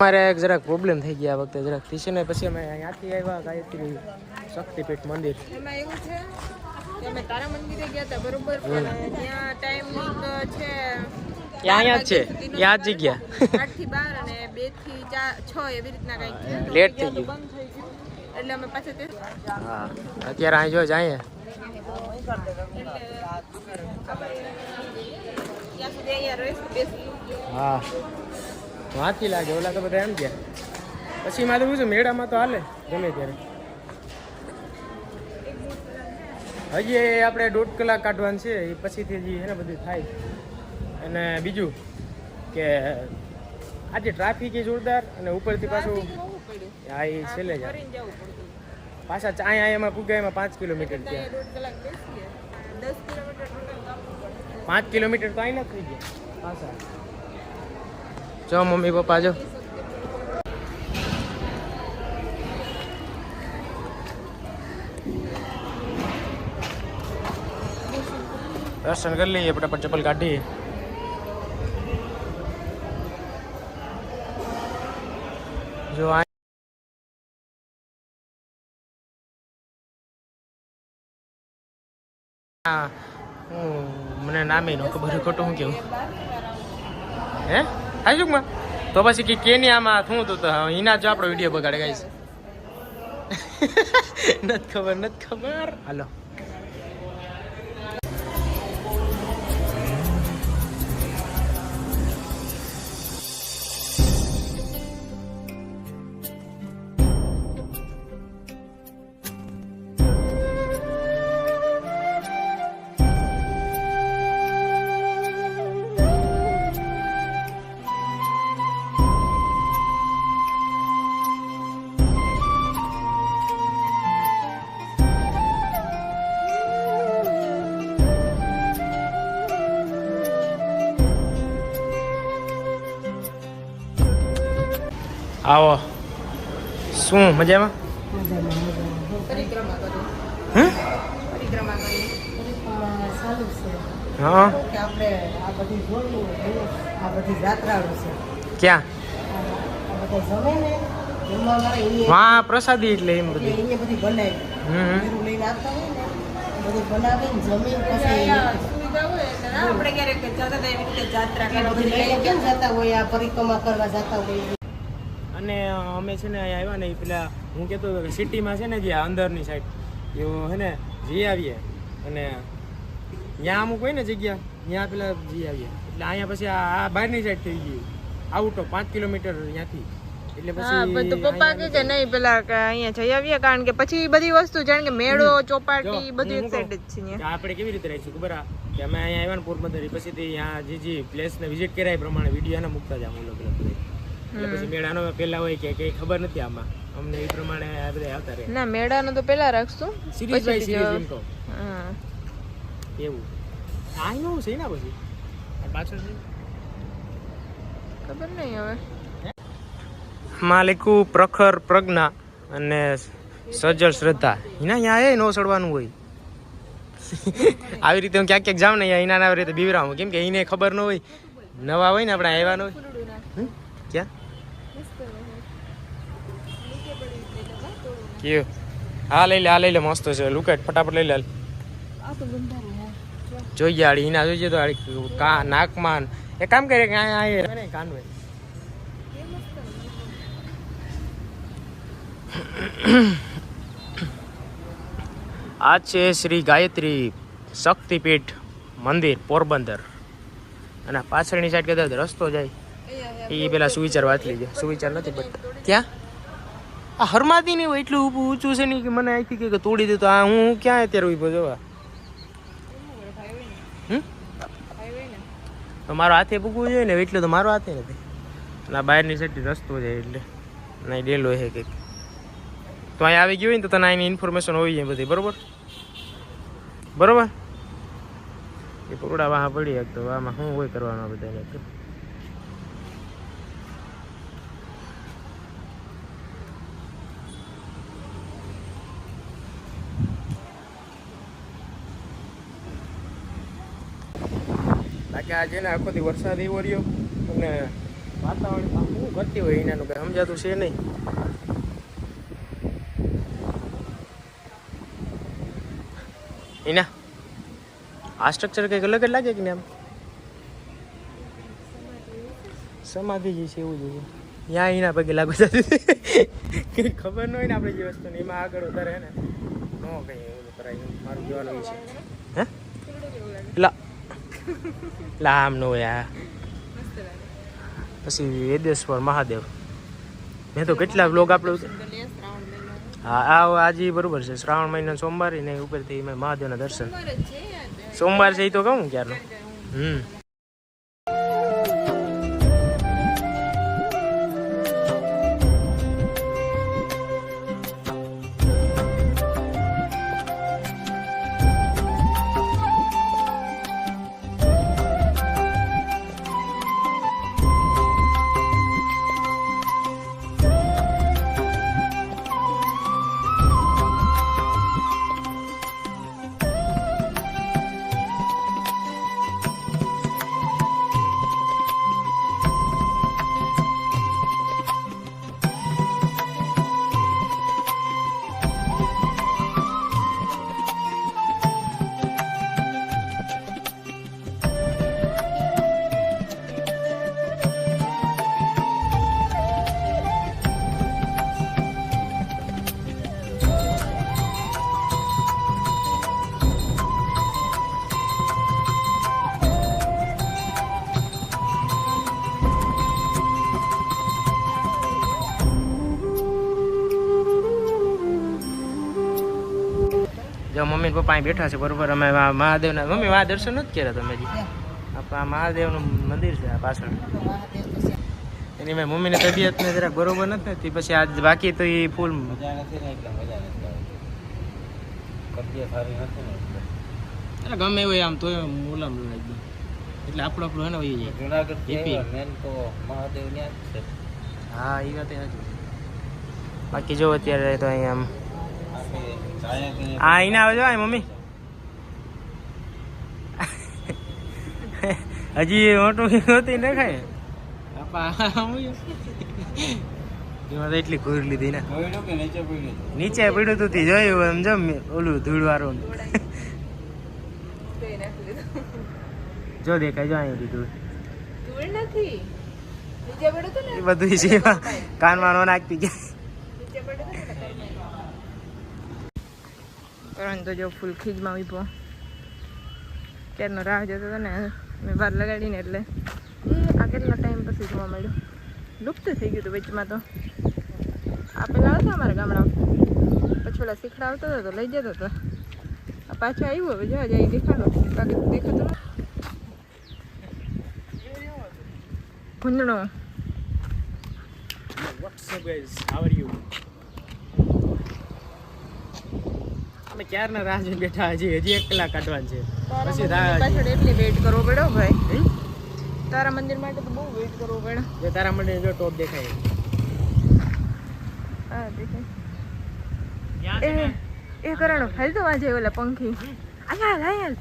મારે જરાક પ્રોબ્લેમ થઈ ગયા વખતે જરાક થશે ને પછી અમે અહીંયાથી આવ્યા ગાયત્રી શક્તિપીઠ મંદિર. એમાં એવું છે કે અમે તારા મંદિરે ગયા હતા બરોબર? પણ ત્યાં ટાઈમિંગ છે અહીંયા જ છે ત્યાં જ થી બાર અને બેથી ચાર છ એવી રીતના કંઈક છે તો થઈ ગયું. એટલે અમે પાછા તે હા અત્યારે અહીં જો જાય. હા. વાંચી લાગે ઓલા તો બધા એમ ગયા પછી મારે શું છે મેળામાં તો હાલે ગમે ત્યારે. હજી આપણે દોઢ કલાક કાઢવાનું છે એ પછીથી હજી એને બધું થાય. અને બીજું કે આજે ટ્રાફિક એ જોરદાર અને ઉપરથી પાછું હા એ છેલ્લે જ. પાછા અહીંયા એમાં પૂગ્યા એમાં પાંચ કિલોમીટર પડે પાંચ કિલોમીટર તો અહીં નથી ગયા. પાછા. જો મમ્મી, પપ્પા જો દર્શન કરી લઈએ ફટાફટ ચપ્પલ કાઢીએ જો આ મને નામે નો ખબર ખોટું હું કેવું? હે? હાજુકમાં તો પછી કે કેની આમાં શું તું તો એના જો આપણો વીડિયો બગાડે ગાઈશ નથી ખબર નથી ખબર. હાલો. આવો. શું મજામાં? પરિક્રમા કરી હમ? પરિક્રમા કરી સારું છે હા કે આપણે આ બધી જોયું આ બધી જાત્રાઓ છે ક્યાં વાહ પ્રસાદી એટલે એમ બધી આ પરિક્રમા કરવા જતા હોય અને અમે છે ને અહીંયા આવ્યા ને પેલા હું કહેતો હતો કે સિટીમાં છે ને જે અંદરની સાઈડ એવું હે ને જઈ આવીએ. અને ત્યાં અમુક હોય ને જગ્યા ત્યાં પેલા જઈ આવીએ. એટલે અહીંયા પછી આ બહારની સાઈડ થઈ ગયું આઉટ ઓફ પાંચ કિલોમીટર ત્યાંથી એટલે પછી બધું પપ્પા કે કે નહીં પેલા અહીંયા જઈ આવીએ કારણ કે પછી બધી વસ્તુ જાણ કે મેળો ચોપાટી જો, બધું એક સાઈડ જ છે આપણે કેવી રીતે રહીશું ખબર કે અમે અહીંયા આવ્યા ને પોરબંદર જે જે પ્લેસને વિઝિટ કર્યા એ પ્રમાણે વીડિયો ને મૂકતા અલગ બધા. એટલે પછી મેળાનો પહેલા હોય કે કઈ ખબર નથી આમાં. અમને એ પ્રમાણે આ બધા આવતા રહે. ના મેળાનો તો પેલા રાખશું. સિરીઝ બાય સિરીઝ એમ કહું. હા. એવું. આ એવું છે ને પછી? પાછળ છે? ખબર નહીં હવે. માલિકુ પ્રખર પ્રજ્ઞા અને સજ્જડ શ્રદ્ધા. એના અહીંયા એ નો સડવાનું હોય. આવી રીતે હું ક્યાંક ક્યાંક જાઉં ને અહીંયા એના આવી રીતે બીવરાવું કેમ કે એને ખબર ન હોય. નવા હોય ને આપણે આવ્યા ન હોય? ક્યાં? કયું હા લઈ લે આ લઈ લે મસ્ત છે. લુકેટ ફટાફટ લઈ લે. જોઈએ આડી એના જોઈએ તો આડી કા નાકમાં એ કામ કરે કે અહીંયા અહીંયા કાનવે આ છે શ્રી ગાયત્રી શક્તિપીઠ મંદિર પોરબંદર. અને પાછળની સાઈડ કદાચ રસ્તો જાય. એ પેલા સુવિચાર વાત લીધે સુવિચાર નથી બટ ક્યાં? આ હરમાતી નહીં હોય એટલું ઊંચું છે નહીં કે મને આખી કે તોડી દીધું આ હું ક્યાં અત્યારે ઊભો જવા તો મારો હાથે પૂગવું જોઈએ ને એટલે તો મારો હાથે નથી. અને આ બહારની સાઈડ રસ્તો છે એટલે નહીં ડેલો છે કંઈક. તો અહીંયા આવી ગયું હોય ને તો તને અહીંની ઇન્ફોર્મેશન હોવી જોઈએ બધી, બરોબર? બરોબર? એ પોરડા વાહ પડી એક તો આમાં શું હોય કરવાનું બધાને? બાકી આજે ને આખો દી વરસાદ એવો રહ્યો અને વાતાવરણ શું કરતી હોય એનાનું કઈ સમજાતું છે નહીં. એના આ સ્ટ્રક્ચર કંઈક અલગ જ લાગે કે ને આમ? સમાધિ જે છે એવું જોઈએ ત્યાં એના પગે લાગુ થતું ખબર ન હોય ને આપણે જે વસ્તુ એમાં આગળ વધારે ને. ન કંઈ એવું કરાય, મારું જોવાનું છે હે ફૂલડું કેવું લાગે લા લા આમ ન હોય આ મસ્ત લાગે. પછી વેદેશ્વર મહાદેવ. મેં તો કેટલા બ્લોગ આપણે હા આ આજે બરોબર છે. શ્રાવણ મહિના સોમવારે ને ઉપરથી મેં મહાદેવના દર્શન. સોમવાર છે યાર. સોમવાર છે એ તો કહું ક્યારનો? હમ. જો મમ્મી પપ્પા અહીં બેઠા છે બરોબર અમે આ મહાદેવના મમ્મી મા દર્શન નથી કર્યા તમે હજી? આ મહાદેવનું મંદિર છે આ પાછળ. એની મેં મમ્મીની તબિયતને જરાક બરોબર નથી નથી પછી આજ બાકી તો એ ફૂલ ને ગમે એવું આમ તો ઓલામ એકદમ એટલે આપણું આપણું હે વહી જાય. જુનાગઢ મેન તો મહાદેવ ત્યાં જ છે. હા એ વાત બાકી જો અત્યારે તો અહીંયા આમ છાયા કે આવે આ મમ્મી. હજી મોટું હોતી ને ખાય એમાં એટલી ઘૂર લીધી ને. નીચે પડ્યું? તું તી જોયું એમ જો ઓલું ધૂળ વાળું જો દેખાય જો અહીં ધૂળ. ધૂળ નથી. એ બધું છે કાનમાં નો નાખતી ગયા નીચે પડ્યું હતું ને કરણ તો જો ફૂલ ખીજમાં ઊભો ક્યારનો રાહ જોતો હતો ને, મેં બહાર લગાડીને એટલે. એ આ કેટલા ટાઈમ પછી જોવા મળ્યું? લુપ્ત થઈ ગયું હતું વચમાં તો. આ પેલા હતા અમારા ગામડામાં. પછી ઓલા શીખડા આવતો હતો લઈ જતો હતો. આ પાછો આવ્યું, હવે જોવા જાય દેખાડો બાકી દેખાતો. ભૂંદડો What's up, guys? How are you? અમે ક્યારના રાહ જોઈને બેઠા હજી હજી એક કલાક કાઢવાની છે. પછી રાહ પાછળ એટલી વેઇટ કરવો પડ્યો ભાઈ. તારા મંદિર માટે તો બહુ વેઇટ કરવો પડ્યો જો તારા મંદિર જો ટોપ દેખાય. હા દેખાય. એ કરણ હાલ તો વાજે ઓલા પંખી. આયા હાલ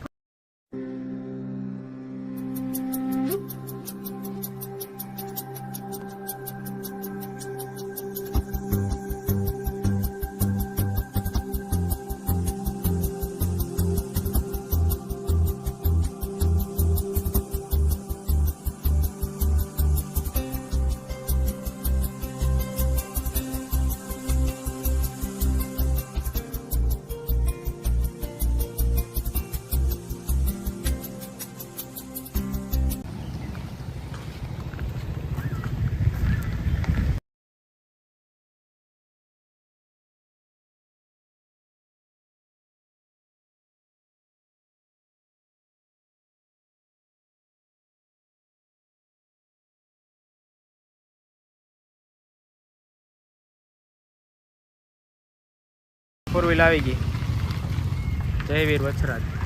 ફોર વ્હીલ આવી ગઈ. જય વીર વછરાજ